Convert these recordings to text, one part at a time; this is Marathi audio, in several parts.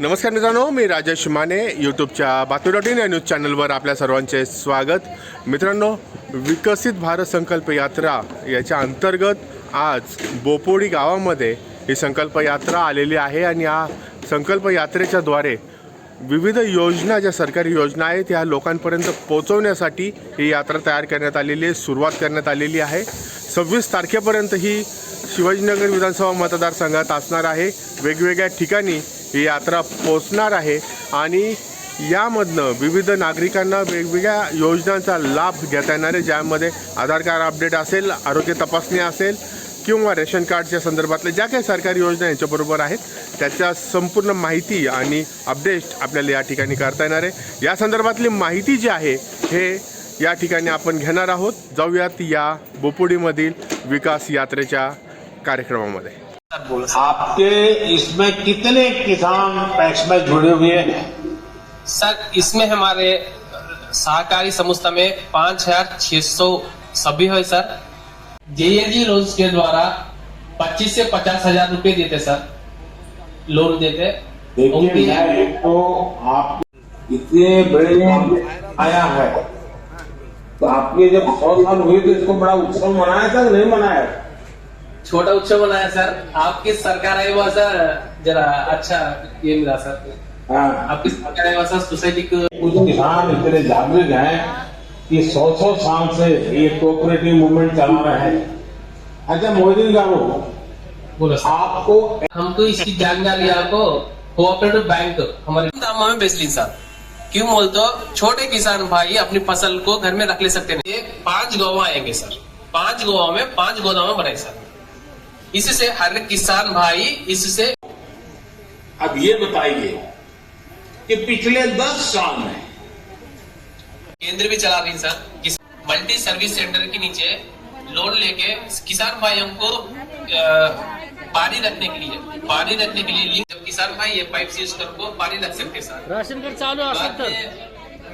नमस्कार मित्रांनो मी राजेश माने यूट्यूबच्या बातमी डॉट इन या न्यूज चॅनलवर आपल्या सर्वांचे स्वागत. मित्रांनो विकसित भारत संकल्प यात्रा याच्या अंतर्गत आज बोपोडी गावामध्ये ही संकल्प यात्रा आलेली आहे आणि या संकल्प यात्रेच्या द्वारे विविध योजना ज्या सरकारी योजना आहेत ह्या लोकांपर्यंत पोहोचवण्यासाठी ही यात्रा तयार करण्यात आलेली आहे सुरुवात करण्यात आलेली आहे. सव्वीस तारखेपर्यंत ही शिवाजीनगर विधानसभा मतदारसंघात असणार आहे. वेगवेगळ्या ठिकाणी ही यात्रा पोचणार आहे आणि यामधनं विविध नागरिकांना वेगवेगळ्या योजनांचा लाभ घेता येणार आहे ज्यामध्ये आधार कार्ड अपडेट असेल आरोग्य तपासणी असेल किंवा रेशन कार्डच्या संदर्भातल्या ज्या काही सरकारी योजना यांच्याबरोबर आहेत त्याच्या संपूर्ण माहिती आणि अपडेट आपल्याला या ठिकाणी करता येणार आहे. या संदर्भातली माहिती जी आहे हे या ठिकाणी आपण घेणार आहोत. जाऊयात या बोपुडीमधील विकास यात्रेच्या कार्यक्रमामध्ये. आपके इसमें कितने किसान पैक्स में जुड़े हुए हैं? सर इसमें हमारे सहकारी संस्था में पाँच हज़ार छह सौ सभी है सर। जेएजी लोन्स के द्वारा 25 से पचास हज़ार रूपए देते सर। लोन देते। देखिए एक तो आप इतने बड़े आया है। तो आपके जब सौ साल हुए तो इसको बड़ा उत्सव मनाया था नहीं मनाया? छोटा उत्सव बनाया सर। आपकी सरकार है वह सर? जरा अच्छा ये मिला सर। हाँ। आपकी सरकार है वह सर? सोसाइटी को कुछ किसान इतने जागृत हैं कि सौ सौ साल से ये कोऑपरेटिव मूवमेंट चला रहे हैं। अच्छा मोदी गारू बोलो सर। आपको हमको इसकी जानकारी आपको कोऑपरेटिव बैंक हमारे दामों में बेच ली सर क्यों बोल तो छोटे किसान भाई अपनी फ़सल को घर में रख ले सकते हैं। ये पाँच गौ आएँगे सर। पाँच गौ में पाँच गोदाम बनाए सर। इससे हर किसान भाई इससे अब ये बताइए कि पिछले दस साल में केंद्र भी चला रही सर। मल्टी सर्विस सेंटर के नीचे लोन लेके किसान भाइयों को पानी रखने के लिए। पानी रखने के लिए जब किसान भाई ये पाइप यूज़ कर को पानी रख सकते सर। राशन कार्ड चालू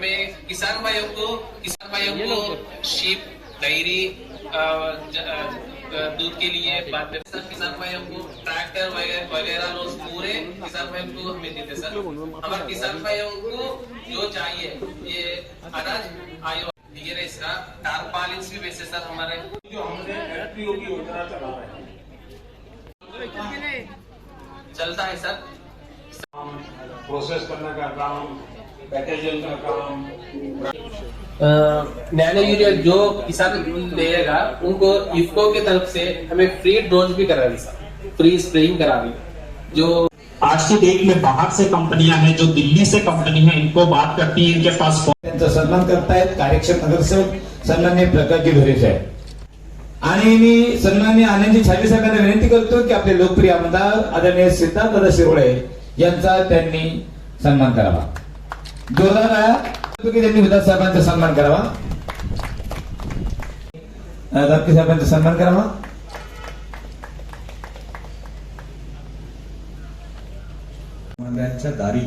में किसान भाइयों को किसान भाइयों को शीप डेयरी दूध के लिए बाद में सर किसान भाइयों को ट्रैक्टर वगैरह वगैरह लोग पूरे किसान भाई को हमें देते सर। हमारे किसान भाई को जो चाहिए ये अनाज आयो रहे इसका टारपालिन्स भी वैसे सर हमारे। जो हमने एफपीओ की योजना चला रहे हैं। चलता है सर। प्रोसेस करने का काम पैकेजिंग का काम नैनो यूरिया जो किसान लेगा उनको इफको की तरफ से हमें फ्री डोज भी करा दी सर फ्री स्प्रेइंग करा दी. जो आज की डेट में बाहर से कंपनियां हैं जो दिल्ली से कंपनी है इनको बात करती है इनके पास त्यांचा सन्मान करतायत कार्यक्षम नगरसेवक सन्मान्य प्रकाशजी धुरे साहेब आणि मी सन्मान्य आनंदजी छाजे साहेबांना विनंती करतो की आपले लोकप्रिय आमदार आदरणीय सिद्धार्थ शिरोळे यांचा त्यांनी सन्मान करावा. जोरदार त्यांनी विधान साहेबांचा सन्मान करावा दापके साहेबांचा सन्मान करावा दारी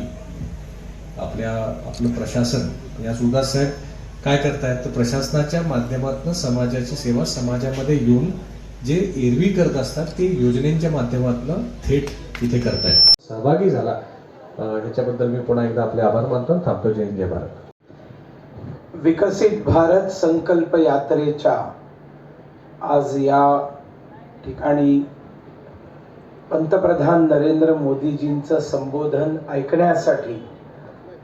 आपल्या आपलं प्रशासन या सुदास साहेब काय करतायत? तर प्रशासनाच्या माध्यमातून समाजाची सेवा समाजामध्ये येऊन जे एरवी करत असतात ते योजनेच्या माध्यमातून थेट तिथे करतायत. सहभागी झाला. ह्याच्याबद्दल मी पुन्हा एकदा आपले आभार मानतो. थांबतो जय हिंद जय भारत. विकसित भारत संकल्प यात्रेच्या आज या ठिकाणी पंतप्रधान नरेंद्र मोदीजींचं संबोधन ऐकण्यासाठी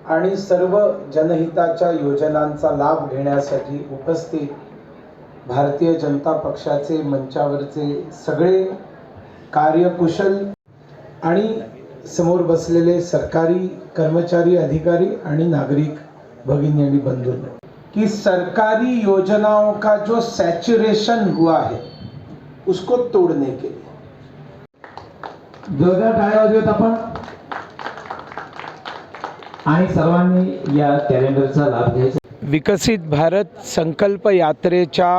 आणि सर्व जनहिताच्या योजनांचा लाभ घेण्यासाठी उपस्थित भारतीय जनता पक्षाचे मंचावरचे सगळे कार्यकुशल आणि समोर बसलेले सरकारी कर्मचारी अधिकारी आणि नागरिक भगिनी आणि बंधूंनो. कि सरकारी योजनाओं का जो सैचुरेशन हुआ है उसको तोड़ने के लिए। जोरदार टाळ्या वाजवत आपण आणि सर्वांनी या कॅलेंडरचा लाभ घ्यायचा. विकसित भारत संकल्प यात्रेच्या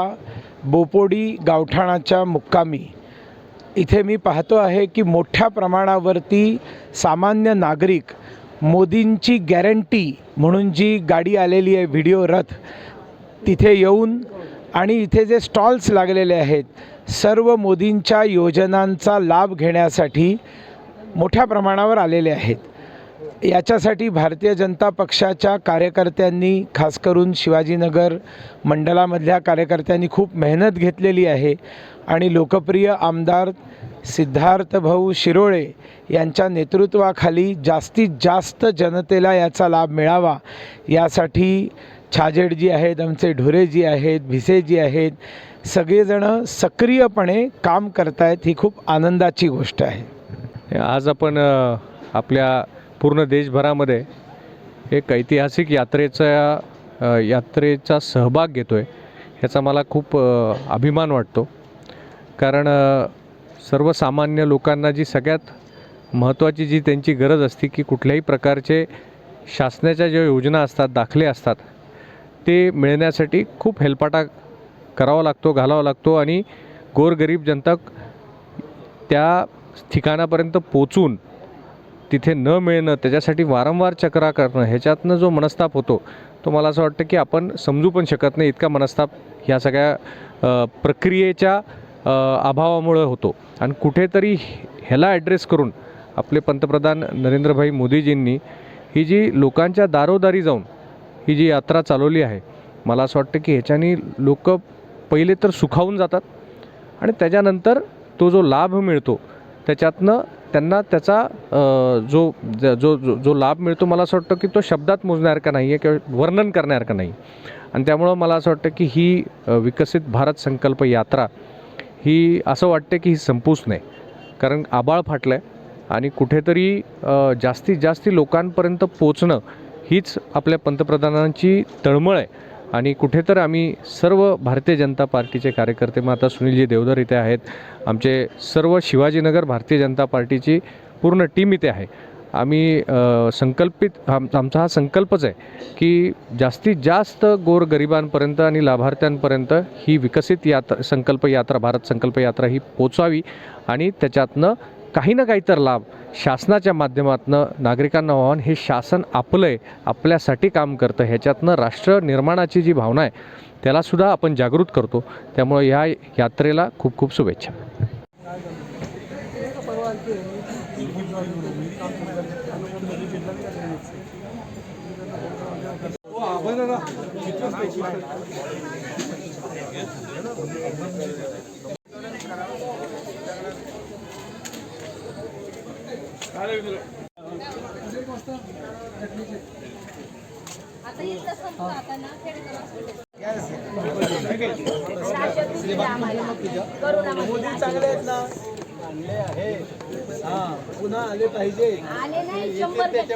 बोपोडी गावठाणाच्या मुक्कामी. इथे मी पाहतो आहे की मोठ्या प्रमाणावरती सामान्य नागरिक मोदींची गॅरंटी म्हणून जी गाडी आलेली आहे व्हिडिओ रथ तिथे येऊन आणि इथे जे स्टॉल्स लागलेले आहेत सर्व मोदींच्या योजनांचा लाभ घेण्यासाठी मोठ्या प्रमाणावर आलेले आहेत. याच्यासाठी भारतीय जनता पक्षाच्या कार्यकर्त्यांनी खास करून शिवाजीनगर मंडळामधल्या कार्यकर्त्यांनी खूप मेहनत घेतलेली आहे. आणि लोकप्रिय आमदार सिद्धार्थ भाऊ शिरोळे यांच्या नेतृत्वाखाली जास्तीत जास्त जनतेला याचा लाभ मिळावा. यासाठी छाजेडजी आहेत आमचे ढोरेजी आहेत भिसेजी आहेत. सगळेजणं सक्रियपणे काम करतायत ही खूप आनंदाची गोष्ट आहे. आज आपण आपल्या पूर्ण देशभरामध्ये एक ऐतिहासिक यात्रेचा यात्रेचा सहभाग घेतो आहे ह्याचा मला खूप अभिमान वाटतो. कारण सर्वसामान्य लोकांना जी सगळ्यात महत्त्वाची जी त्यांची गरज असते की कुठल्याही प्रकारचे शासनाच्या ज्या योजना असतात दाखले असतात ते मिळण्यासाठी खूप हेलपाटा करावा लागतो घालावा लागतो आणि गोरगरीब जनता त्या ठिकाणापर्यंत पोचून तिथे न मिळणं त्याच्यासाठी वारंवार चक्रा करणं ह्याच्यातनं जो मनस्ताप होतो तो मला असं वाटतं की आपण समजू पण शकत नाही इतका मनस्ताप ह्या सगळ्या प्रक्रियेच्या अभावामुळं होतो. आणि कुठेतरी ह्याला ॲड्रेस करून आपले पंतप्रधान नरेंद्रभाई मोदीजींनी ही जी लोकांच्या दारोदारी जाऊन ही जी यात्रा चालवली आहे मला असं वाटतं की ह्याच्याने लोक पहिले तर सुखावून जातात आणि त्याच्यानंतर तो जो लाभ मिळतो त्याच्यातनं त्यांना त्याचा जो ज- जो जो लाभ मिळतो मला असं वाटतं की तो शब्दात मोजण्यासारखा नाही आहे किंवा वर्णन करण्यासारखा नाही. आणि त्यामुळं मला असं वाटतं की ही विकसित भारत संकल्प यात्रा ही असं वाटतं की ही संपूच नाही. कारण आबाळ फाटलं आहे आणि कुठेतरी जास्तीत जास्ती लोकांपर्यंत पोचणं हीच आपल्या पंतप्रधानांची तळमळ आहे. आणि कुठेतर आम्ही सर्व भारतीय जनता पार्टीचे कार्यकर्ते मग आता सुनीलजी देवधर इथे आहेत. आमचे सर्व शिवाजीनगर भारतीय जनता पार्टीची पूर्ण टीम इथे आहे. आम्ही संकल्पित आम आमचा हा संकल्पच आहे की जास्तीत जास्त गोरगरिबांपर्यंत आणि लाभार्थ्यांपर्यंत ही विकसित यात्रा संकल्प यात्रा भारत संकल्प यात्रा ही पोचावी आणि त्याच्यातनं काही ना काही तर लाभ शासनाच्या माध्यमातनं नागरिकांना व्हावं. हे शासन आपलं आहे आपल्यासाठी काम करतं. ह्याच्यातनं राष्ट्र निर्माणाची जी भावना आहे त्यालासुद्धा आपण जागृत करतो. त्यामुळे ह्या यात्रेला खूप खूप शुभेच्छा. इथलं संपलं आता ना राशन दिलं आम्हाला. करोनामध्ये आले नाही शंभर टक्के